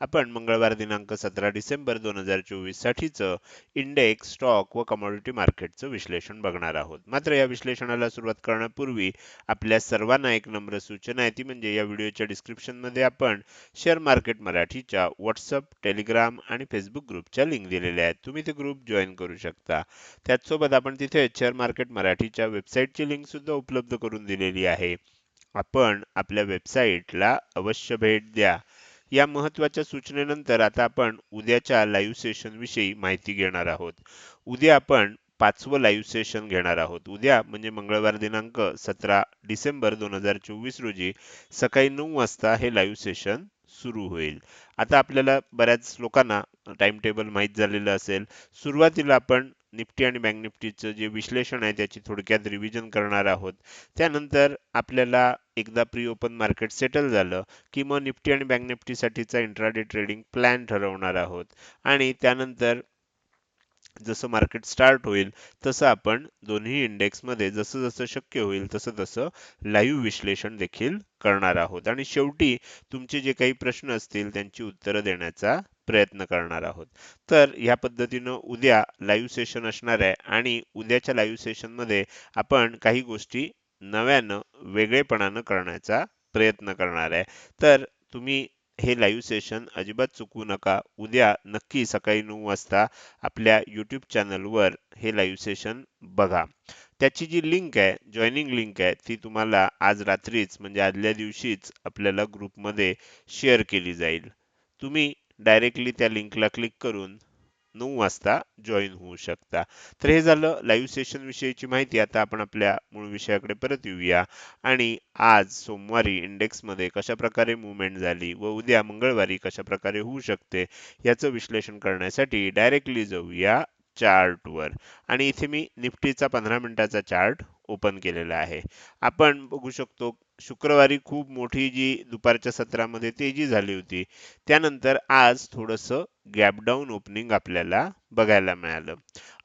आपण मंगळवार दिनांक सतरा डिसेंबर दोन हजार चोवीस साठीचं इंडेक्स स्टॉक व कमोडिटी मार्केटचं विश्लेषण बघणार आहोत. मात्र या विश्लेषणाला सुरुवात करण्यापूर्वी आपल्या सर्वांना एक नम्र सूचना आहे. ती म्हणजे या व्हिडिओच्या डिस्क्रिप्शनमध्ये आपण शेअर मार्केट मराठीच्या व्हॉट्सअप टेलिग्राम आणि फेसबुक ग्रुपच्या लिंक दिलेल्या आहेत. तुम्ही ते ग्रुप जॉईन करू शकता. त्याचसोबत आपण तिथे शेअर मार्केट मराठीच्या वेबसाईटची लिंक सुद्धा उपलब्ध करून दिलेली आहे. आपण आपल्या वेबसाईटला अवश्य भेट द्या. या महत्त्वाच्या सूचनेनंतर आता आपण उद्याच्या लाईव्ह सेशनविषयी माहिती घेणार आहोत. उद्या आपण पाचवं लाईव्ह सेशन घेणार आहोत. उद्या म्हणजे मंगळवार दिनांक सतरा डिसेंबर दोन हजार चोवीस रोजी सकाळी नऊ वाजता हे लाईव्ह सेशन सुरू होईल. आता आपल्याला बऱ्याच लोकांना टाइम टेबल माहीत झालेलं असेल. सुरुवातीला आपण निफ्टी आणि बँक निफ्टीचं जे विश्लेषण आहे त्याची थोडक्यात रिव्हिजन करणार आहोत. त्यानंतर आपल्याला एकदा प्री ओपन मार्केट सेटल झालं की मग निफ्टी आणि बँक निफ्टीसाठीचा इंट्राडे ट्रेडिंग प्लॅन ठरवणार आहोत. आणि त्यानंतर जसं मार्केट स्टार्ट होईल तसं आपण दोन्ही इंडेक्समध्ये जसं जसं शक्य होईल तसं तसं लाईव्ह विश्लेषण देखील करणार आहोत. आणि शेवटी तुमचे जे काही प्रश्न असतील त्यांची उत्तरं देण्याचा प्रयत्न करणार आहोत. तर ह्या पद्धतीनं उद्या लाईव्ह सेशन असणार आहे आणि उद्याच्या लाईव्ह सेशनमध्ये आपण काही गोष्टी नव्यानं वेगळेपणानं करण्याचा प्रयत्न करणार आहे. तर तुम्ही हे लाईव्ह सेशन अजिबात चुकवू नका. उद्या नक्की सकाळी नऊ वाजता आपल्या यूट्यूब चॅनलवर हे लाईव्ह सेशन बघा. त्याची जी लिंक आहे जॉईनिंग लिंक आहे ती तुम्हाला आज रात्रीच म्हणजे आदल्या दिवशीच आपल्याला ग्रुपमध्ये शेअर केली जाईल. तुम्ही डायरेक्टली त्या लिंकला क्लिक करून नऊ वाजता जॉईन होऊ शकता. तर हे झालं लाईव्ह सेशन विषयीची माहिती. आता आपण आपल्या मूळ विषयाकडे परत येऊया. आणि आज सोमवारी इंडेक्समध्ये कशा प्रकारे मुवमेंट झाली व उद्या मंगळवारी कशा प्रकारे होऊ शकते याचं विश्लेषण करण्यासाठी डायरेक्टली जाऊया चार्टवर आणि इथे मी निफ्टीचा पंधरा मिनिटाचा चार्ट ओपन केलेलं आहे. आपण बघू शकतो शुक्रवारी खूप मोठी जी दुपारच्या सत्रामध्ये तेजी झाली होती. त्यानंतर आज थोडस गॅप डाऊन ओपनिंग आपल्याला बघायला मिळालं.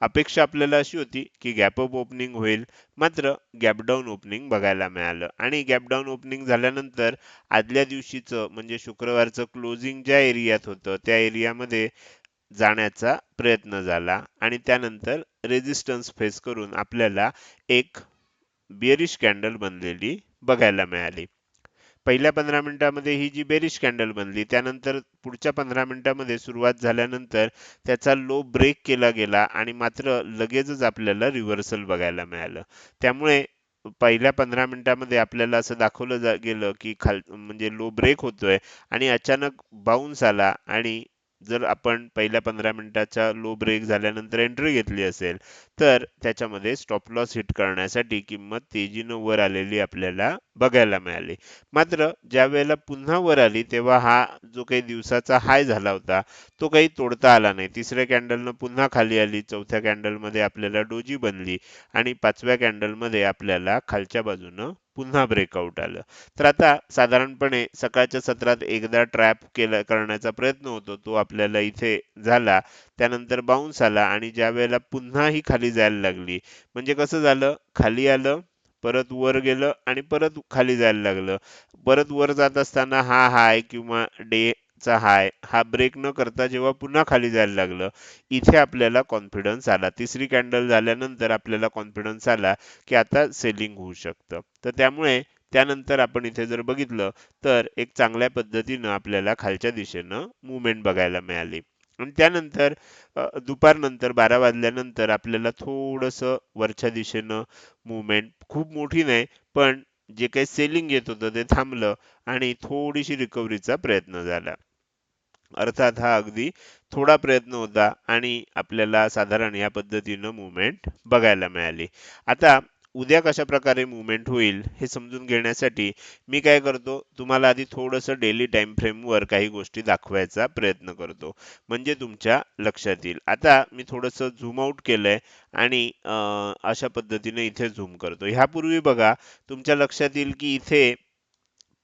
अपेक्षा आपल्याला अशी होती की गॅप अप ओपनिंग होईल मात्र गॅप डाऊन ओपनिंग बघायला मिळालं. आणि गॅपडाऊन ओपनिंग झाल्यानंतर आदल्या दिवशीचं म्हणजे शुक्रवारचं क्लोजिंग ज्या एरियात होतं त्या एरियामध्ये जाण्याचा प्रयत्न झाला. आणि त्यानंतर रेजिस्टन्स फेस करून आपल्याला एक बेरिश कॅन्डल बनलेली बघायला मिळाली. पहिल्या पंधरा मिनिटामध्ये ही जी बेरिश कॅन्डल बनली त्यानंतर पुढच्या पंधरा मिनिटामध्ये सुरुवात झाल्यानंतर त्याचा लो ब्रेक केला गेला आणि मात्र लगेचच आपल्याला रिव्हर्सल बघायला मिळालं. त्यामुळे पहिल्या पंधरा मिनिटामध्ये आपल्याला असं दाखवलं गेलं की खाल म्हणजे लो ब्रेक होतोय आणि अचानक बाउन्स आला आणि जर आपण पहिल्या पंधरा मिनिटाचा लो ब्रेक झाल्यानंतर एंट्री घेतली असेल तर त्याच्यामध्ये स्टॉप लॉस हिट करण्यासाठी किंमत तेजीनं वर आलेली आपल्याला बघायला मिळाली. मात्र ज्या वेळेला पुन्हा वर आली तेव्हा हा जो काही दिवसाचा हाय झाला होता तो काही तोडता आला नाही. तिसऱ्या कॅन्डलनं पुन्हा खाली आली चौथ्या कॅन्डलमध्ये आपल्याला डोजी बनली आणि पाचव्या कॅन्डलमध्ये आपल्याला खालच्या बाजूनं पुन्हा ब्रेकआउट आलं. तर आता साधारणपणे सकाळच्या सत्रात एकदा ट्रॅप केला करण्याचा प्रयत्न होतो तो आपल्याला इथे झाला. त्यानंतर बाउन्स आला आणि ज्या वेळेला पुन्हा ही खाली जायला लागली म्हणजे कसं झालं? खाली आलं परत वर गेलं आणि परत खाली जायला लागलं. परत वर जात असताना हा हाय किंवा डे चा हाय हा ब्रेक न करता जेव्हा पुन्हा खाली जायला लागलं इथे आपल्याला कॉन्फिडन्स आला. तिसरी कॅन्डल झाल्यानंतर आपल्याला कॉन्फिडन्स आला की आता सेलिंग होऊ शकतं. तर त्यामुळे त्यानंतर आपण इथे जर बघितलं तर एक चांगल्या पद्धतीनं आपल्याला खालच्या दिशेनं मुवमेंट बघायला मिळाली. आणि त्यानंतर दुपारनंतर बारा वाजल्यानंतर आपल्याला थोडस वरच्या दिशेनं मुवमेंट खूप मोठी नाही पण जे काही सेलिंग येत होतं ते थांबलं आणि थोडीशी रिकव्हरीचा प्रयत्न झाला. अर्थात हा अगदी थोडा प्रयत्न होता आणि आपल्याला साधारण या पद्धतीनं मुवमेंट बघायला मिळाली. आता उद्या कशा प्रकारे मुवमेंट होईल हे समजून घेण्यासाठी मी काय करतो तुम्हाला आधी थोडंसं डेली टाइम फ्रेमवर काही गोष्टी दाखवायचा प्रयत्न करतो. म्हणजे तुमच्या लक्षात येईल. आता मी थोडंसं झूम आउट केलंय आणि अशा पद्धतीने इथे झूम करतो. ह्यापूर्वी बघा तुमच्या लक्षात येईल की इथे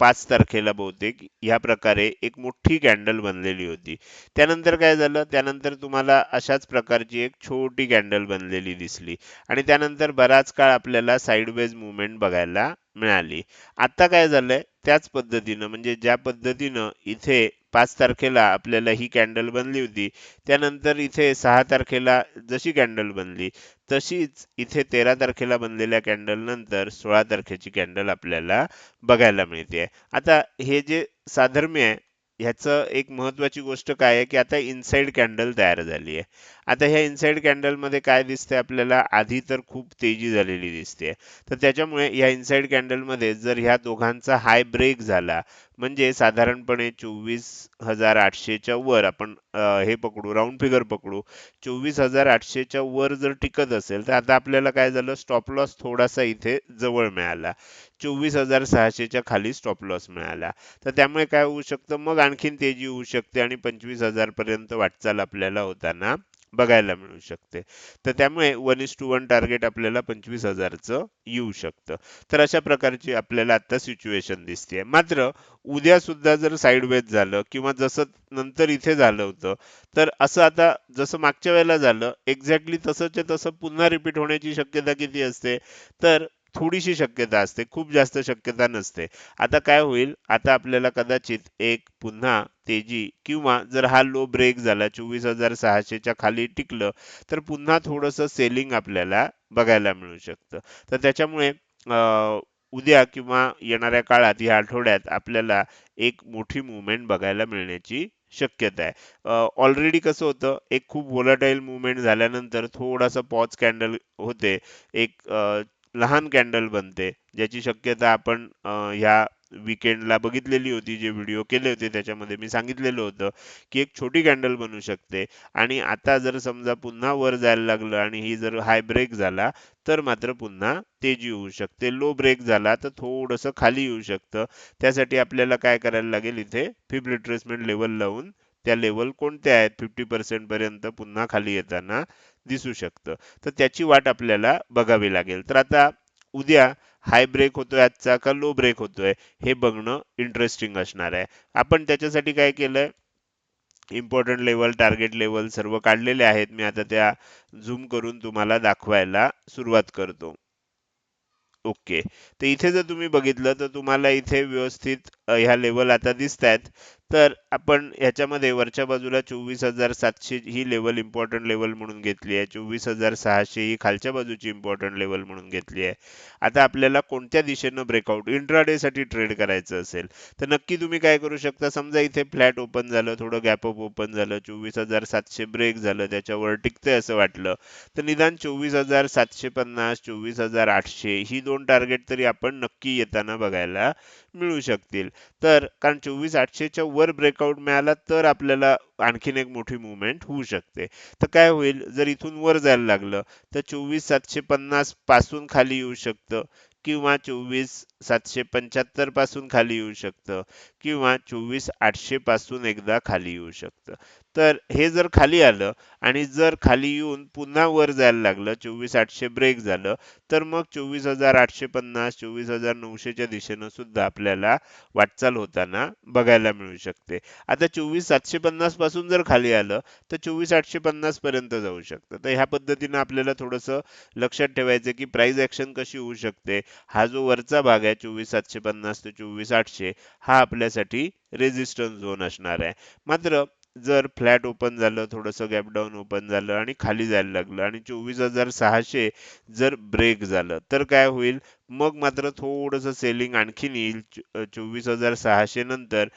पाच तारखेला बहुतेक ह्या प्रकारे एक मोठी कॅन्डल बनलेली होती. त्यानंतर काय झालं? त्यानंतर तुम्हाला अशाच प्रकारची एक छोटी कॅन्डल बनलेली दिसली. आणि त्यानंतर बराच काळ आपल्याला साईडवेज मुवमेंट बघायला मिळाली. आता काय झालंय? त्याच पद्धतीनं म्हणजे ज्या पद्धतीनं इथे पाच तारखेला आपल्याला ही कॅन्डल बनली होती. त्यानंतर इथे सहा तारखेला जशी कॅन्डल बनली तशीच इथे तेरा तारखेला बनलेल्या कॅन्डल नंतर सोळा तारखेची कॅन्डल आपल्याला बघायला मिळते. आता हे जे साधर्म्य आहे ह्याचं एक महत्वाची गोष्ट काय आहे की आता इनसाइड कॅन्डल तयार झाली आहे. आता ह्या इनसाइड कॅन्डलमध्ये काय दिसते आपल्याला? आधी तर खूप तेजी झालेली दिसते तर त्याच्यामुळे या इनसाइड कॅन्डलमध्ये जर ह्या दोघांचा हाय ब्रेक झाला म्हणजे साधारणपणे चोवीस हजार आठशेच्या वर आपण हे पकडू राऊंड फिगर पकडू चोवीस हजार आठशेच्या वर जर टिकत असेल तर आता आपल्याला काय झालं? स्टॉप लॉस थोडासा इथे जवळ मिळाला. चोवीस हजार सहाशेच्या खाली स्टॉप लॉस मिळाला. तर त्यामुळे काय होऊ शकतं? मग आणखीन तेजी होऊ शकते आणि पंचवीस हजारपर्यंत वाटचाल आपल्याला होताना बघायला मिळू शकते. तर त्यामुळे one is to one target आपल्याला पंचवीस हजारचं येऊ शकतं. तर अशा प्रकारची आपल्याला आता सिच्युएशन दिसते मात्र उद्या सुद्धा जर साईडवेज झालं किंवा जसं नंतर इथे झालं होतं तर असं आता जसं मागच्या वेळेला झालं एक्झॅक्टली तसंच तसं पुन्हा रिपीट होण्याची शक्यता किती असते? तर थोडीशी शक्यता असते खूप जास्त शक्यता नसते. आता काय होईल आता आपल्याला कदाचित एक पुन्हा तेजी किंवा जर हा लो ब्रेक झाला चोवीस हजार सहाशेच्या खाली टिकलं तर पुन्हा थोडंसं सेलिंग आपल्याला बघायला मिळू शकतं. तर त्याच्यामुळे उद्या किंवा येणाऱ्या काळात या आठवड्यात आपल्याला एक मोठी मुवमेंट बघायला मिळण्याची शक्यता आहे. ऑलरेडी कसं होतं एक खूप व्होलाटाईल मुवमेंट झाल्यानंतर थोडासा पॉज कॅन्डल होते. एक लहान कॅन्डल बनते. ज्याची शक्यता आपण ह्या विकेंडला बघितलेली होती जे व्हिडिओ केले होते त्याच्यामध्ये मी सांगितलेलं होतं की एक छोटी कॅन्डल बनू शकते. आणि आता जर समजा पुन्हा वर जायला लागलं आणि ही जर हाय ब्रेक झाला तर मात्र पुन्हा तेजी होऊ शकते. लो ब्रेक झाला तर थोडंसं खाली येऊ शकतं. त्यासाठी आपल्याला काय करायला लागेल इथे? फिब रिट्रेसमेंट लेवल लावून त्या लेवल कोणत्या आहेत? फिफ्टी पर्सेंट पर्यंत पुन्हा खाली येताना दिसू शकतं. तर त्याची वाट आपल्याला बघावी लागेल. तर आता उद्या हाय ब्रेक होतोय आजचा का लो ब्रेक होतोय हे बघणं इंटरेस्टिंग असणार आहे. आपण त्याच्यासाठी काय केलंय? इम्पॉर्टंट लेवल टार्गेट लेवल सर्व काढलेले आहेत. मी आता त्या झूम करून तुम्हाला दाखवायला सुरुवात करतो. ओके तर इथे जर तुम्ही बघितलं तर तुम्हाला इथे व्यवस्थित ह्या लेवल आता दिसत आहेत तर आपण ह्याच्यामध्ये वरच्या बाजूला चोवीस हजार सातशे ही लेवल इम्पॉर्टंट लेवल म्हणून घेतली आहे. चोवीस हजार सहाशे ही खालच्या बाजूची इम्पॉर्टंट लेवल म्हणून घेतली आहे. आता आपल्याला कोणत्या दिशेनं ब्रेकआउट इंट्राडे साठी ट्रेड करायचं असेल तर नक्की तुम्ही काय करू शकता? समजा इथे फ्लॅट ओपन झालं थोडं गॅप अप ओपन झालं चोवीस हजार सातशे ब्रेक झालं त्याच्यावर टिकतंय असं वाटलं तर निदान चोवीस हजार सातशे पन्नास चोवीस हजार आठशे ही दोन टार्गेट तरी आपण नक्की येताना बघायला मिळू शकतील. तर कारण चोवीस आठशेच्या वर ब्रेकआउट मिळाला तर आपल्याला आणखीन एक मोठी मुवमेंट होऊ शकते. तर काय होईल? जर इथून वर जायला लागलं तर चोवीस सातशे पन्नासपासून खाली येऊ शकतं किंवा चोवीस सातशे पंच्याहत्तरपासून खाली येऊ शकतं किंवा चोवीस आठशे पासून एकदा खाली येऊ शकतं. तर हे जर खाली आलं आणि जर खाली येऊन पुन्हा वर जायला लागलं चोवीस आठशे ब्रेक झालं तर मग चोवीस हजार आठशे पन्नास चोवीस हजार नऊशेच्या दिशेनं सुद्धा आपल्याला वाटचाल होताना बघायला मिळू शकते. आता चोवीस सातशे पन्नासपासून जर खाली आलं तर चोवीस आठशे पन्नास पर्यंत जाऊ शकतं. तर ह्या पद्धतीनं आपल्याला थोडंसं लक्षात ठेवायचं की प्राइस ऍक्शन कशी होऊ शकते. हा जो वरचा भाग आहे चोवीस सातशे पन्नास ते चोवीस आठशे हा आपल्यासाठी रेजिस्टन्स झोन असणार आहे. मात्र जर फ्लॅट ओपन झालं थोडंसं गॅपडाऊन ओपन झालं आणि खाली जायला लागलं आणि चोवीस हजार सहाशे जर ब्रेक झालं तर काय होईल? मग मात्र थोडंसं सेलिंग आणखीन येईल. चोवीस हजार सहाशे नंतर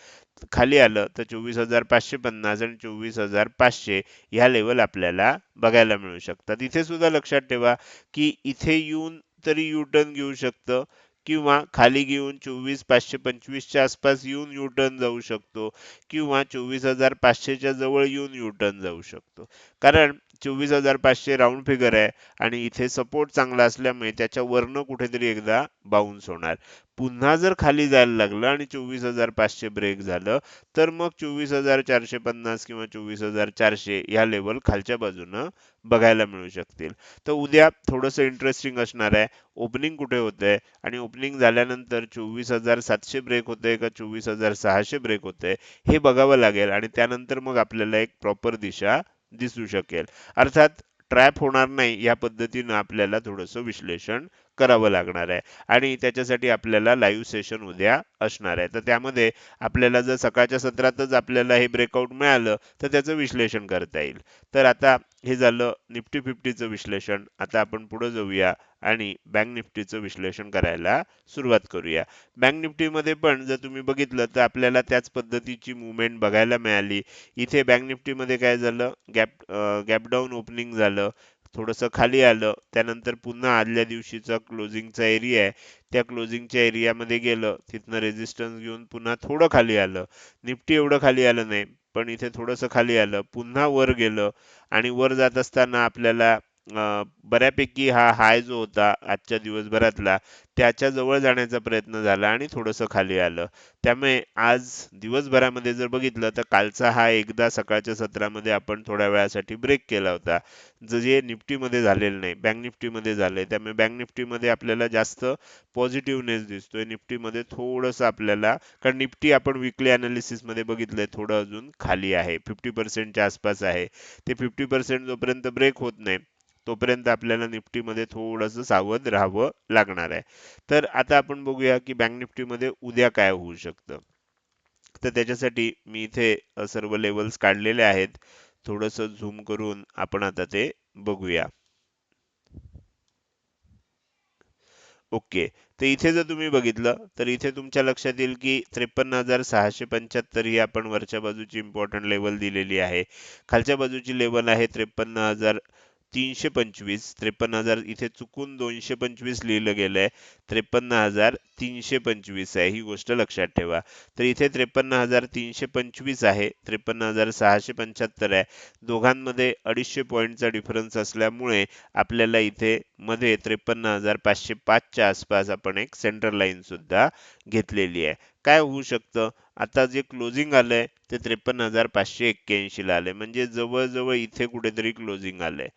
खाली आलं तर चोवीस हजार पाचशे पन्नास आणि चोवीस हजार पाचशे ह्या लेवल आपल्याला बघायला मिळू शकतात. इथे सुद्धा लक्षात ठेवा की इथे येऊन तरी यू टर्न घेऊ शकतं. किंवा खाली घेऊन चोवीस पाचशे पंचवीसच्या आसपास येऊन यूटर्न जाऊ शकतो किंवा चोवीस हजार पाचशेच्या जवळ येऊन यूटर्न जाऊ शकतो. कारण चोवीस हजार पाचशे राऊंड फिगर आहे आणि इथे सपोर्ट चांगला असल्यामुळे त्याच्या वरनं कुठेतरी एकदा बाउन्स होणार. पुन्हा जर खाली जायला लागलं आणि चोवीस हजार पाचशे ब्रेक झालं तर मग चोवीस हजार चारशे पन्नास किंवा चोवीस हजार चारशे ह्या लेवल खालच्या बाजूनं बघायला मिळू शकतील. तर उद्या थोडंसं इंटरेस्टिंग असणार आहे. ओपनिंग कुठे होतंय? आणि ओपनिंग झाल्यानंतर चोवीस हजार सातशे ब्रेक होते का चोवीस हजार सहाशे ब्रेक होते हे बघावं लागेल आणि त्यानंतर मग आपल्याला एक प्रॉपर दिशा दिसू शकेल. अर्थात ट्रॅप होणार नाही या पद्धतीनं आपल्याला थोडंसं विश्लेषण करावं लागणार आहे. आणि त्याच्यासाठी आपल्याला लाईव्ह सेशन उद्या असणार आहे. तर त्यामध्ये आपल्याला जर सकाळच्या सत्रातच आपल्याला हे ब्रेकआउट मिळालं तर त्याचं विश्लेषण करता येईल. तर आता हे झालं निफ्टी फिफ्टीचं विश्लेषण. आता आपण पुढे जाऊया आणि बँक निफ्टीचं विश्लेषण करायला सुरुवात करूया. बँक निफ्टीमध्ये पण जर तुम्ही बघितलं तर आपल्याला त्याच पद्धतीची मुवमेंट बघायला मिळाली. इथे बँक निफ्टीमध्ये काय झालं? गॅप गॅपडाऊन ओपनिंग झालं. थोडंसं खाली आलं. त्यानंतर पुन्हा आदल्या दिवशीचा क्लोजिंगचा एरिया आहे. त्या क्लोजिंगच्या एरियामध्ये गेलं. तिथनं रेजिस्टन्स घेऊन पुन्हा थोडं खाली आलं. निफ्टी एवढं खाली आलं नाही. पण इथे थोडंसं खाली आलं. पुन्हा वर गेलं. आणि वर जात असताना आपल्याला बऱ्यापैकी हा हाय जो होता आजच्या दिवसभरातला त्याच्याजवळ जाण्याचा प्रयत्न झाला आणि थोडंसं खाली आलं. त्यामुळे आज दिवसभरामध्ये जर बघितलं तर कालचा हा एकदा सकाळच्या सत्रामध्ये आपण थोड्या वेळासाठी ब्रेक केला होता. जे निफ्टीमध्ये झालेलं नाही बँक निफ्टीमध्ये झाले त्यामुळे बँक निफ्टीमध्ये आपल्याला जास्त पॉझिटिव्हनेस दिसतोय. निफ्टीमध्ये थोडंसं आपल्याला कारण निफ्टी आपण विकली अनालिसिसमध्ये बघितलंय थोडं अजून खाली आहे. फिफ्टी पर्सेंटच्या आसपास आहे. ते फिफ्टी पर्सेंट जोपर्यंत ब्रेक होत नाही तोपर्यंत आपल्याला निफ्टीमध्ये थोडंसं सावध राहावं लागणार आहे. तर आता आपण बघूया की बँक निफ्टीमध्ये उद्या काय होऊ शकतं. तर त्याच्यासाठी मी इथे सर्व लेवल्स काढलेले आहेत. थोडंसं झूम करून आपण आता ते बघूया. ओके. तर इथे जर तुम्ही बघितलं तर इथे तुमच्या लक्षात येईल की त्रेपन्न हजार सहाशे पंच्याहत्तर ही आपण वरच्या बाजूची इम्पॉर्टंट लेवल दिलेली आहे. खालच्या बाजूची लेवल आहे त्रेपन्न हजार तीनशे पंचवीस त्रेपन्न हजार इथे चुकून दोनशे पंचवीस लिहिलं गेलंय. त्रेपन्न हजार तीनशे पंचवीस आहे ही गोष्ट लक्षात ठेवा. तर इथे त्रेपन्न हजार तीनशे पंचवीस आहे त्रेपन्न हजार सहाशे पंच्याहत्तर आहे. दोघांमध्ये अडीचशे पॉईंटचा डिफरन्स असल्यामुळे आपल्याला इथे मध्ये त्रेपन्न हजार पाचशे पाचच्या आसपास आपण एक सेंटर लाईन सुद्धा घेतलेली आहे. काय होऊ शकतं? आता जे क्लोजिंग आलंय ते त्रेपन्न हजार पाचशे एक्क्याऐंशीला आलंय. म्हणजे जवळजवळ इथे कुठेतरी क्लोजिंग आलंय.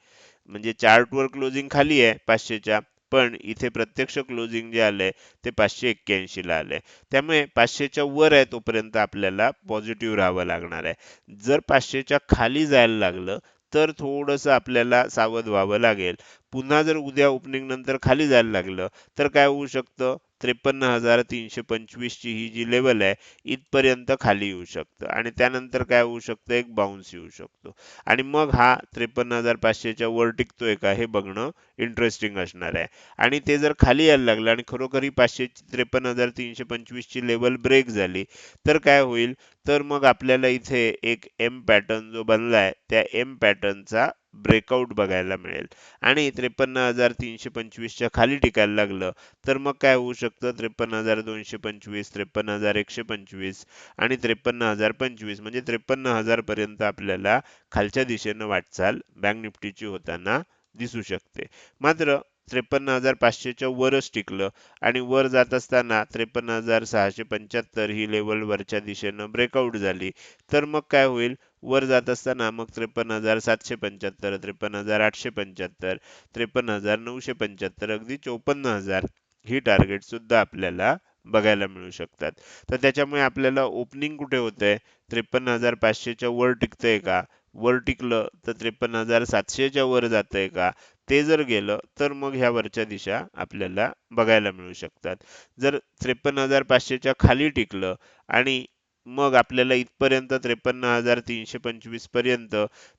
म्हणजे चार्टवर क्लोजिंग खाली आहे पाचशेच्या पण इथे प्रत्यक्ष क्लोजिंग जे आलंय ते पाचशे एक्क्याऐंशीला आलंय. त्यामुळे पाचशेच्या वर आहे तोपर्यंत आपल्याला पॉझिटिव्ह राहावं लागणार आहे. जर पाचशेच्या खाली जायला लागलं तर थोडंसं आपल्याला सावध व्हावं लागेल. पुन्हा जर उद्या ओपनिंग नंतर खाली जायला लागलं तर काय होऊ शकतं? त्रेपन्न हजार तीनशे पंचवीसची ही जी लेवल आहे इथपर्यंत खाली येऊ शकतं. आणि त्यानंतर काय होऊ शकतं? एक बाउन्स येऊ शकतो. आणि मग हा त्रेपन्न हजार पाचशेच्या वर टिकतोय का? हे बघणं इंटरेस्टिंग असणार आहे. आणि ते जर खाली यायला लागलं आणि खरोखर ही पाचशे त्रेपन्न हजार तीनशे पंचवीसची लेवल ब्रेक झाली तर काय होईल? तर मग आपल्याला इथे एक एम पॅटर्न जो बनलाय त्या एम पॅटर्नचा ब्रेकआउट बघायला मिळेल. आणि त्रेपन्न हजार तीनशे पंचवीसच्या खाली टिकायला लागलं तर मग काय होऊ शकतं? त्रेपन्न हजार दोनशे पंचवीस त्रेपन्न हजार एकशे पंचवीस आणि त्रेपन्न हजार पंचवीस म्हणजे त्रेपन्न हजार पर्यंत आपल्याला खालच्या दिशेनं वाटचाल बँक निफ्टीची होताना दिसू शकते. मात्र त्रेपन्न हजार पाचशेच्या वरच टिकलं आणि वर जात असताना त्रेपन्न हजार सहाशे पंच्याहत्तर ही लेवल वरच्या दिशेनं ब्रेकआउट झाली तर मग काय होईल? वर जात असताना मग त्रेपन्न हजार सातशे पंच्याहत्तर त्रेपन्न हजार आठशे पंच्याहत्तर त्रेपन्न हजार नऊशे पंच्याहत्तर अगदी चोपन्न हजार ही टार्गेट सुद्धा आपल्याला बघायला मिळू शकतात. तर त्याच्यामुळे आपल्याला ओपनिंग कुठे होतंय? त्रेपन्न हजार पाचशेच्या वर टिकतंय का? वर टिकलं तर त्रेपन्न हजार सातशेच्या वर जातंय का? ते जर गेलं तर मग ह्या वरच्या दिशा आपल्याला बघायला मिळू शकतात. जर त्रेपन्न हजार पाचशेच्या खाली टिकलं आणि मग आपल्याला इथपर्यंत त्रेपन्न हजार तीनशे पंचवीसपर्यंत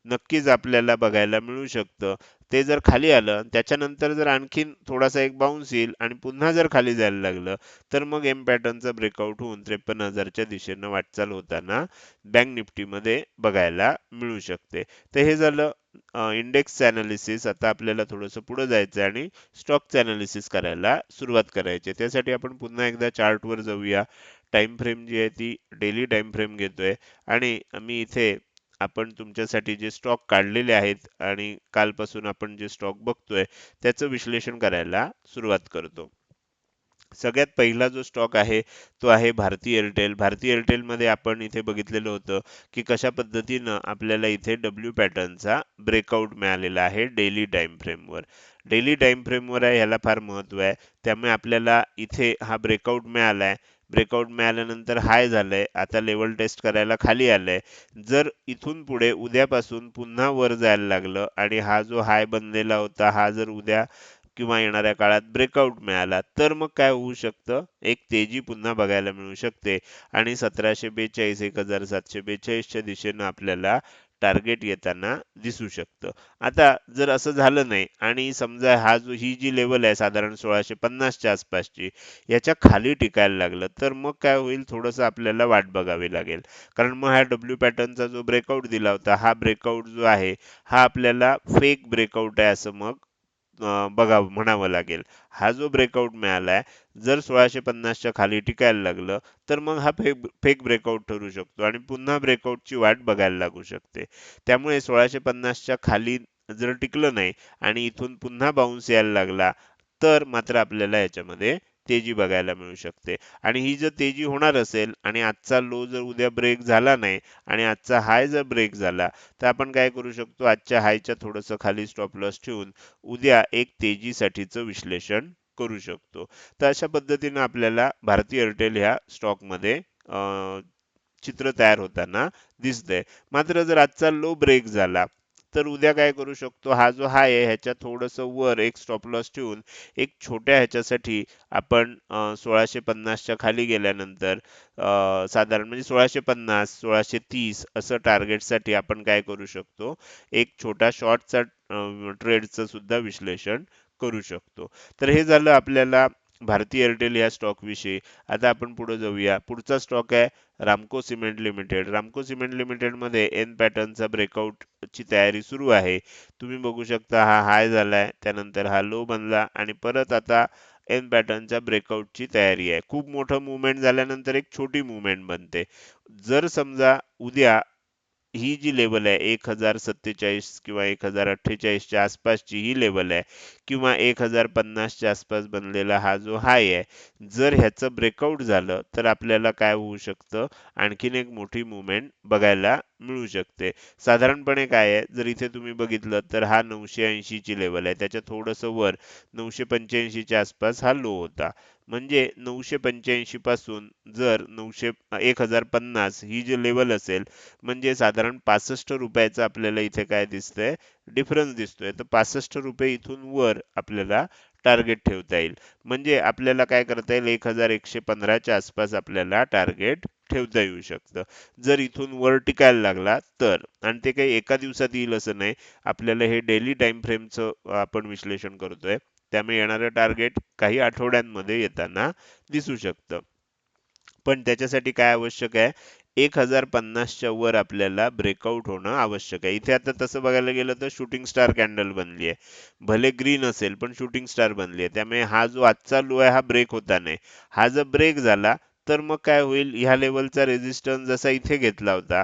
नक्कीच आपल्याला बघायला मिळू शकतं. ते जर खाली आलं त्याच्यानंतर जर आणखीन थोडासा एक बाउन्स येईल आणि पुन्हा जर खाली जायला लागलं तर मग एम पॅटर्नचा ब्रेकआउट होऊन त्रेपन्न हजारच्या दिशेनं वाटचाल होताना बँक निफ्टीमध्ये बघायला मिळू शकते. तर हे झालं इंडेक्स अनालिसिस आता आपल्याला थोडंसं पुढे जायचं आणि स्टॉकचं अनालिसिस करायला सुरुवात करायची त्यासाठी आपण पुन्हा एकदा चार्टवर जाऊया. टाइम फ्रेम जी आहे ती डेली टाइम फ्रेम घेतोय. आणि मी इथे आपण तुमच्यासाठी जे स्टॉक काढलेले आहेत आणि कालपासून आपण जे स्टॉक बघतोय त्याचं विश्लेषण करायला सुरुवात करतो. सगळ्यात पहिला जो स्टॉक आहे तो आहे भारती एअरटेल भारती एअरटेल मध्ये आपण इथे बघितलेलं होतं की कशा पद्धतीनं आपल्याला इथे डब्ल्यू पॅटर्नचा ब्रेकआउट मिळालेला आहे डेली टाइम फ्रेमवर डेली टाइम फ्रेमवर आहे ह्याला फार महत्त्व आहे. त्यामुळे आपल्याला इथे हा ब्रेकआउट मिळालाय. ब्रेकआउट मिळाल्यानंतर हाय झालंय. आता लेवल टेस्ट करायला खाली आलंय. जर इथून पुढे उद्यापासून पुन्हा वर जायला लागलं आणि हा जो हाय बनलेला होता हा जर उद्या किंवा येणाऱ्या काळात ब्रेकआउट मिळाला तर मग काय होऊ शकतं? एक तेजी पुन्हा बघायला मिळू शकते. आणि सतराशे बेचाळीस एक हजार सातशे बेचाळीसच्या दिशेनं आपल्याला टार्गेट येताना दिसू शकतं. आता जर असं झालं नाही आणि समजा हा जो ही जी लेवल आहे साधारण सोळाशे पन्नासच्या आसपासची याच्या खाली टिकायला लागलं तर मग काय होईल? थोडंसं आपल्याला वाट बघावी लागेल. कारण मग हा डब्ल्यू पॅटर्नचा जो ब्रेकआउट दिला होता हा ब्रेकआउट जो आहे हा आपल्याला फेक ब्रेकआउट आहे असं मग बघा म्हणावं लागेल. हा जो ब्रेकआउट मिळालाय जर सोळाशे पन्नासच्या खाली टिकायला लागलं तर मग हा फेक फेक ब्रेकआउट ठरू शकतो आणि पुन्हा ब्रेकआउटची वाट बघायला लागू शकते. त्यामुळे सोळाशे पन्नासच्या खाली जर टिकलं नाही आणि इथून पुन्हा बाउन्स यायला लागला तर मात्र आपल्याला याच्यामध्ये तेजी बघायला मिळू शकते. आणि ही जर तेजी होणार असेल आणि आजचा लो जर उद्या ब्रेक झाला नाही आणि आजचा हाय जर ब्रेक झाला तर आपण काय करू शकतो? आजच्या हायच्या थोडंसं खाली स्टॉप लॉस ठेवून उद्या एक तेजीसाठीचं विश्लेषण करू शकतो. तर अशा पद्धतीनं आपल्याला भारतीय एअरटेल ह्या स्टॉकमध्ये चित्र तयार होताना दिसतंय. मात्र जर आजचा लो ब्रेक झाला तर उद्या काय करू शकतो? हा जो हाय आहे ह्याच्या थोडंसं वर एक स्टॉप लॉस ठेवून एक छोट्या ह्याच्यासाठी आपण सोळाशे पन्नासच्या खाली गेल्यानंतर साधारण म्हणजे सोळाशे पन्नास सोळाशे तीस असं टार्गेटसाठी आपण काय करू शकतो? एक छोटा शॉर्टचा ट्रेडचं सुद्धा विश्लेषण करू शकतो. तर हे झालं आपल्याला भारती एअरटेल या स्टॉक विषयी. आता आपण पुढे जाऊया. पुढचा स्टॉक आहे Ramco cement limited Ramco cement लिमिटेडमध्ये एन पॅटर्नचा ब्रेकआउट ची तयारी सुरू आहे. तुम्ही बघू शकता हा हाय झालाय त्यानंतर हा लो बनला आणि परत आता एन पॅटर्नच्या ब्रेकआउटची तयारी आहे. खूप मोठं मुवमेंट झाल्यानंतर एक छोटी मुवमेंट बनते. जर समजा उद्या ही जी लेवल आहे एक हजार सत्तेचाळीस किंवा एक हजार अठ्ठेचाळीसच्या आसपासची ही लेवल आहे किंवा एक हजार पन्नासच्या आसपास बनलेला हा जो हाय आहे जर ह्याचं ब्रेकआउट झालं तर आपल्याला काय होऊ शकतं? आणखीन एक मोठी मुवमेंट बघायला मिळू शकते. साधारणपणे काय आहे? जर इथे तुम्ही बघितलं तर हा नऊशे ऐंशी ची लेवल आहे. त्याच्या थोडस वर नऊशे पंच्याऐंशीच्या आसपास हा लो होता. म्हणजे नऊशे पंच्याऐंशी पासून जर नऊशे एक हजार पन्नास ही जी लेवल असेल म्हणजे साधारण पासष्ट रुपयाचं आपल्याला इथे काय दिसतंय? डिफरन्स दिसतोय. तर पासष्ट रुपये इथून वर आपल्याला टार्गेट ठेवता येईल. म्हणजे आपल्याला काय करता येईल? एक हजार एकशे पंधराच्या आसपास आपल्याला टार्गेट ठेवता येऊ शकतं. जर इथून वर टिकायला लागला तर. आणि ते काही एका दिवसात येईल असं नाही. आपल्याला हे डेली टाइम फ्रेमचं आपण विश्लेषण करतोय. त्यामुळे येणारं टार्गेट काही आठवड्यांमध्ये येताना दिसू शकतं. पण त्याच्यासाठी काय आवश्यक आहे? एक हजार पन्नासच्या वर आपल्याला ब्रेकआउट होणं आवश्यक आहे. इथे आता तसं बघायला गेलं तर शूटिंग स्टार कॅन्डल बनली आहे. भले ग्रीन असेल पण शूटिंग स्टार बनली आहे. त्यामुळे हा जो आजचा लो आहे हा ब्रेक होता नाही. हा जर ब्रेक झाला तर मग काय होईल? ह्या लेवलचा रेजिस्टन्स जसा इथे घेतला होता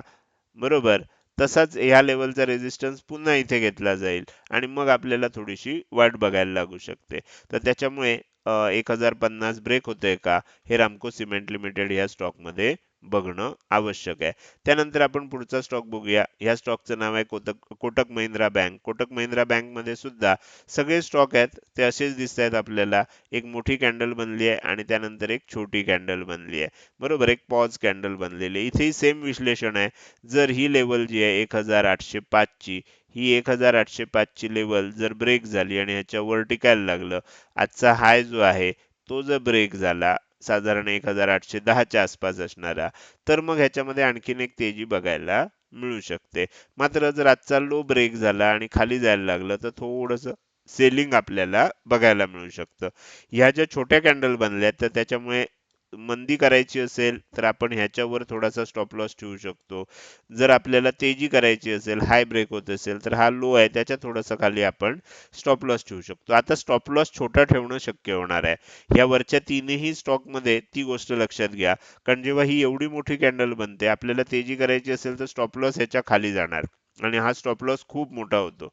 बरोबर? तसाच ह्या लेवलचा रेजिस्टन्स पुन्हा इथे घेतला जाईल आणि मग आपल्याला थोडीशी वाट बघायला लागू शकते. तर त्याच्यामुळे एक हजार पन्नास ब्रेक होतोय का? हे रामको सिमेंट लिमिटेड ह्या स्टॉकमध्ये बघणं आवश्यक आहे. त्यानंतर आपण पुढचा स्टॉक बघूया. ह्या स्टॉकचं नाव आहे कोटक कोटक महिंद्रा बँक. कोटक महिंद्रा बँकमध्ये सुद्धा सगळे स्टॉक आहेत ते असेच दिसत आहेत आपल्याला. एक मोठी कॅन्डल बनली आहे आणि त्यानंतर एक छोटी कॅन्डल बनली आहे. बरोबर एक पॉज कॅन्डल बनलेली आहे. इथेही सेम विश्लेषण आहे. जर ही लेवल जी आहे एक हजार आठशे ची ही एक हजार आठशे ची लेवल जर ब्रेक झाली आणि ह्याच्यावर टिकायला लागलं आजचा हाय जो आहे तो जर ब्रेक झाला साधारण एक हजार आठशे दहाच्या आसपास असणारा. तर मग ह्याच्यामध्ये आणखीन एक तेजी बघायला मिळू शकते. मात्र जर आजचा लो ब्रेक झाला आणि खाली जायला लागलं तर थोडस सेलिंग आपल्याला बघायला मिळू शकतं. ह्या ज्या छोट्या कॅन्डल बनल्या तर त्याच्यामुळे मंदी करायची असेल तर आपण ह्याच्यावर थोडासा स्टॉप लॉस ठेवू शकतो. जर आपल्याला तेजी करायची असेल हाय ब्रेक होत असेल तर हा लो आहे त्याच्या थोडासा खाली आपण स्टॉप लॉस ठेवू शकतो. आता स्टॉप लॉस छोटा ठेवणं शक्य होणार आहे. या वरच्या तीनही स्टॉकमध्ये ती गोष्ट लक्षात घ्या. कारण जेव्हा ही एवढी मोठी कॅन्डल बनते आपल्याला तेजी करायची असेल तर स्टॉप लॉस ह्याच्या खाली जाणार. आणि हा स्टॉप लॉस खूप मोठा होतो.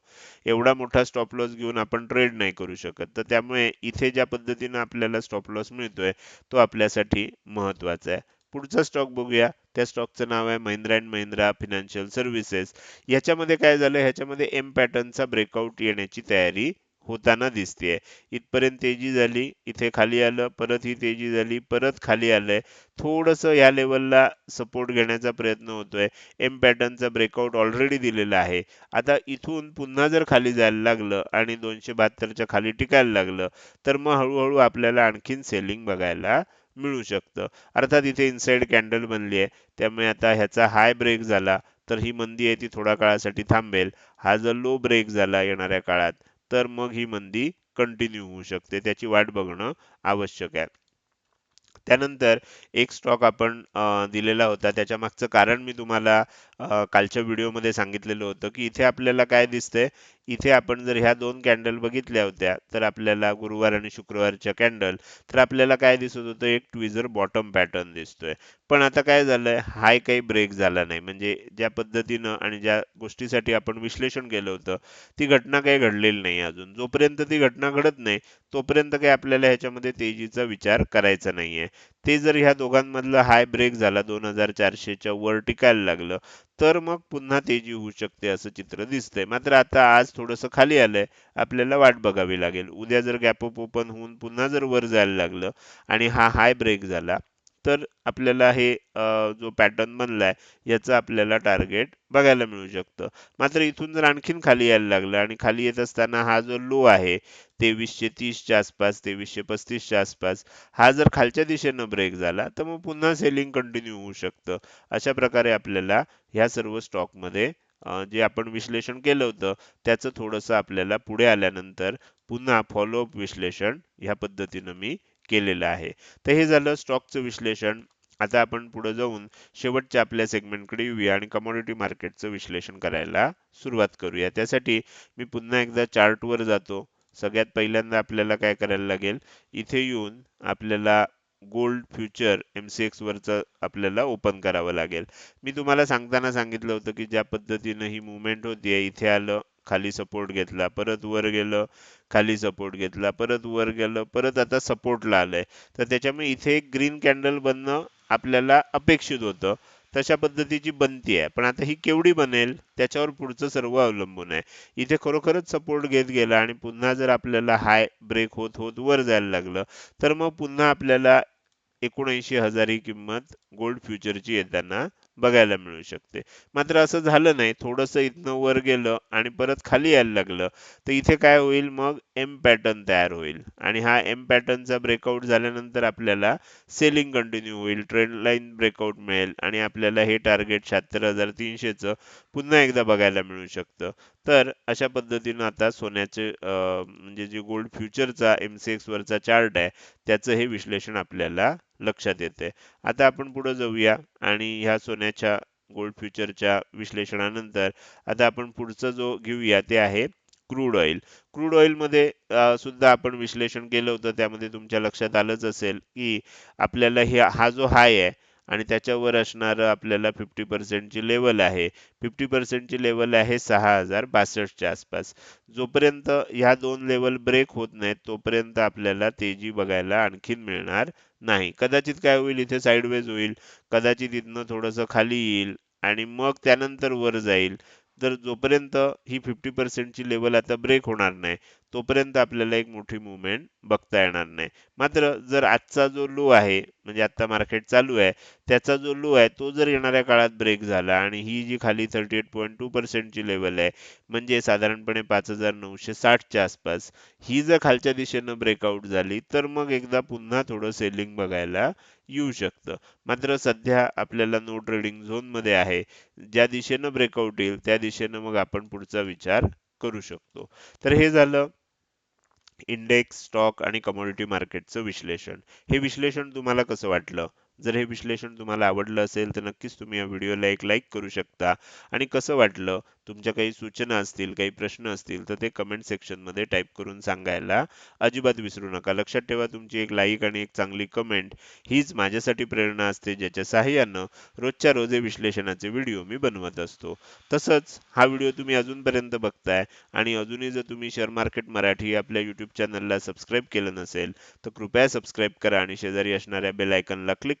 एवढा मोठा स्टॉप लॉस घेऊन आपण ट्रेड नाही करू शकत. तर त्यामुळे इथे ज्या पद्धतीनं आपल्याला स्टॉप लॉस मिळतोय तो आपल्यासाठी महत्त्वाचा आहे. पुढचा स्टॉक बघूया. त्या स्टॉकचं नाव आहे Mahindra and Mahindra financial services याच्यामध्ये काय झालं? ह्याच्यामध्ये एम पॅटर्नचा ब्रेकआउट येण्याची तयारी होताना दिसतेय. इथपर्यंत तेजी झाली इथे खाली आलं परत ही तेजी झाली परत खाली आलंय. थोडस या लेवलला सपोर्ट घेण्याचा प्रयत्न होतोय. एम पॅटर्नचा ब्रेकआउट ऑलरेडी दिलेला आहे. आता इथून पुन्हा जर खाली जायला लागलं आणि दोनशे बहात्तरच्या खाली टिकायला लागलं तर मग हळूहळू आपल्याला आणखीन सेलिंग बघायला मिळू शकतं. अर्थात इथे इनसाइड कॅन्डल बनली आहे. त्यामुळे आता ह्याचा हाय ब्रेक झाला तर ही मंदी आहे ती थोड्या काळासाठी थांबेल. हा जर लो ब्रेक झाला येणाऱ्या काळात तर मग ही मंदी कंटिन्यू होऊ शकते. त्याची वाट बघणं आवश्यक आहे. त्यानंतर एक स्टॉक आपण दिलेला होता. त्याच्या मागचं कारण मी तुम्हाला कालच्या व्हिडिओमध्ये सांगितलेलं होतं की इथे आपल्याला काय दिसतंय? इथे आपण जर ह्या दोन कॅन्डल बघितल्या होत्या तर आपल्याला गुरुवार आणि शुक्रवारच्या कॅन्डल तर आपल्याला काय दिसत होतं? एक ट्विझर बॉटम पॅटर्न दिसतोय. पण आता काय झालंय? हाय काही ब्रेक झाला नाही. म्हणजे ज्या पद्धतीनं आणि ज्या गोष्टीसाठी आपण विश्लेषण केलं होतं ती घटना काही घडलेली नाही अजून. जोपर्यंत ती घटना घडत नाही तोपर्यंत काही आपल्याला ह्याच्यामध्ये तेजीचा विचार करायचा नाहीये. ते जर ह्या दोघांमधलं हाय ब्रेक झाला दोन हजार चारशेच्या वर टिकायला लागलं तर मग पुन्हा तेजी होऊ शकते असं चित्र दिसतंय. मात्र आता आज थोडंसं खाली आलंय आपल्याला वाट बघावी लागेल. उद्या जर गॅप अप ओपन होऊन पुन्हा जर वर जायला लागलं आणि हा हाय ब्रेक झाला तर आपल्याला हे जो पॅटर्न बनलाय याचं आपल्याला टार्गेट बघायला मिळू शकतं. मात्र इथून जर आणखीन खाली यायला लागलं आणि खाली येत असताना हा जो लो आहे तेवीसशे तीसच्या आसपास तेवीसशे पस्तीसच्या आसपास हा जर खालच्या दिशेनं ब्रेक झाला तर मग पुन्हा सेलिंग कंटिन्यू होऊ शकतं. अशा प्रकारे आपल्याला ह्या सर्व स्टॉकमध्ये जे आपण विश्लेषण केलं होतं त्याचं थोडंसं आपल्याला पुढे आल्यानंतर पुन्हा फॉलोअप विश्लेषण ह्या पद्धतीनं मी केलेलं आहे. तर हे झालं स्टॉकचं विश्लेषण. आता आपण पुढे जाऊन शेवटच्या आपल्या सेगमेंटकडे येऊया आणि कमोडिटी मार्केटचं विश्लेषण करायला सुरुवात करूया. त्यासाठी मी पुन्हा एकदा चार्टवर जातो. सगळ्यात पहिल्यांदा आपल्याला काय करायला लागेल? इथे येऊन आपल्याला गोल्ड फ्युचर एमसीएक्स वरचं आपल्याला ओपन करावं लागेल. मी तुम्हाला सांगताना सांगितलं होतं की ज्या पद्धतीनं ही मुवमेंट होतीये इथे आलं खाली सपोर्ट घेतला परत वर गेलं खाली सपोर्ट घेतला परत वर गेलं परत आता सपोर्टला आलंय. तर त्याच्यामुळे इथे एक ग्रीन कॅन्डल बनणं आपल्याला अपेक्षित होतं. तशा पद्धतीची बनती आहे पण आता ही केवढी बनेल त्याच्यावर पुढचं सर्व अवलंबून आहे. इथे खरोखरच सपोर्ट घेत गेला आणि पुन्हा जर आपल्याला हाय ब्रेक होत होत वर जायला लागलं तर मग पुन्हा आपल्याला एकोणऐंशी हजार ही किंमत गोल्ड फ्युचरची येताना बघायला मिळू शकते. मात्र असं झालं नाही. थोडंसं इथनं वर गेलं आणि परत खाली यायला लागलं. तर इथे काय होईल? मग एम पॅटर्न तयार होईल. आणि हा एम पॅटर्नचा ब्रेकआउट झाल्यानंतर आपल्याला सेलिंग कंटिन्यू होईल. ट्रेंड लाईन ब्रेकआउट मिळेल. आणि आपल्याला हे टार्गेट शहात्तर हजार तीनशेचं पुन्हा एकदा बघायला मिळू शकतं. तर अशा पद्धतीनं आता सोन्याचे म्हणजे जे गोल्ड फ्युचरचा एमसीएक्स वरचा चार्ट आहे त्याचं हे विश्लेषण आपल्याला लक्षात येते आता आपण पुढे जाऊया आणि ह्या सोन्याच्या गोल्ड फ्युचरच्या विश्लेषणानंतर आता आपण पुढचा जो घेऊया ते आहे क्रूड ऑइल. क्रूड ऑइलमध्ये सुद्धा आपण विश्लेषण केलं होतं त्यामध्ये तुमच्या लक्षात आलंच असेल की आपल्याला हे हा जो हाय आहे आणि त्याच्यावर असणारं आपल्याला फिफ्टी पर्सेंटची लेवल आहे. फिफ्टी पर्सेंटची लेवल आहे सहा हजार बासष्टच्या आसपास. जोपर्यंत ह्या दोन लेवल ब्रेक होत नाहीत तोपर्यंत आपल्याला तेजी बघायला आणखीन मिळणार नाही. कदाचित काय होईल इथे साईडवेज होईल. कदाचित इथनं थोडंसं खाली येईल आणि मग त्यानंतर वर जाईल. तर जोपर्यंत ही फिफ्टी पर्सेंटची लेवल आता ब्रेक होणार नाही तोपर्यंत आपल्याला एक मोठी मुवमेंट बघता येणार नाही. मात्र जर आजचा जो लो आहे म्हणजे आता मार्केट चालू आहे त्याचा जो लो आहे तो जर येणाऱ्या काळात ब्रेक झाला आणि ही जी खाली थर्टी एट पॉईंट टू पर्सेंटची लेवल आहे म्हणजे साधारणपणे पाच हजार नऊशे साठच्या आसपास ही जर खालच्या दिशेनं ब्रेकआउट झाली तर मग एकदा पुन्हा थोडं सेलिंग बघायला येऊ शकतं. मात्र सध्या आपल्याला नो ट्रेडिंग झोनमध्ये आहे. ज्या दिशेनं ब्रेकआउट येईल त्या दिशेनं मग आपण पुढचा विचार करू शकतो. तर हे झालं. इंडेक्स स्टॉक आणि कमोडिटी मार्केटचं विश्लेषण. हे विश्लेषण तुम्हाला कसं वाटलं? जर हे विश्लेषण तुम्हाला आवडलं असेल तर नक्कीच तुम्ही या व्हिडिओला एक लाईक करू शकता. आणि कसं वाटलं? तुमच्या काही सूचना असतील काही प्रश्न असतील तर ते कमेंट सेक्शनमध्ये टाईप करून सांगायला अजिबात विसरू नका. लक्षात ठेवा तुमची एक लाईक आणि एक चांगली कमेंट हीच माझ्यासाठी प्रेरणा असते ज्याच्या सहाय्यानं रोजच्या रोज हे विश्लेषणाचे व्हिडिओ मी बनवत असतो. तसंच हा व्हिडिओ तुम्ही अजूनपर्यंत बघताय आणि अजूनही जर तुम्ही शेअर मार्केट मराठी आपल्या यूट्यूब चॅनलला सबस्क्राईब केलं नसेल तर कृपया सबस्क्राईब करा आणि शेजारी असणाऱ्या बेल आयकनला क्लिक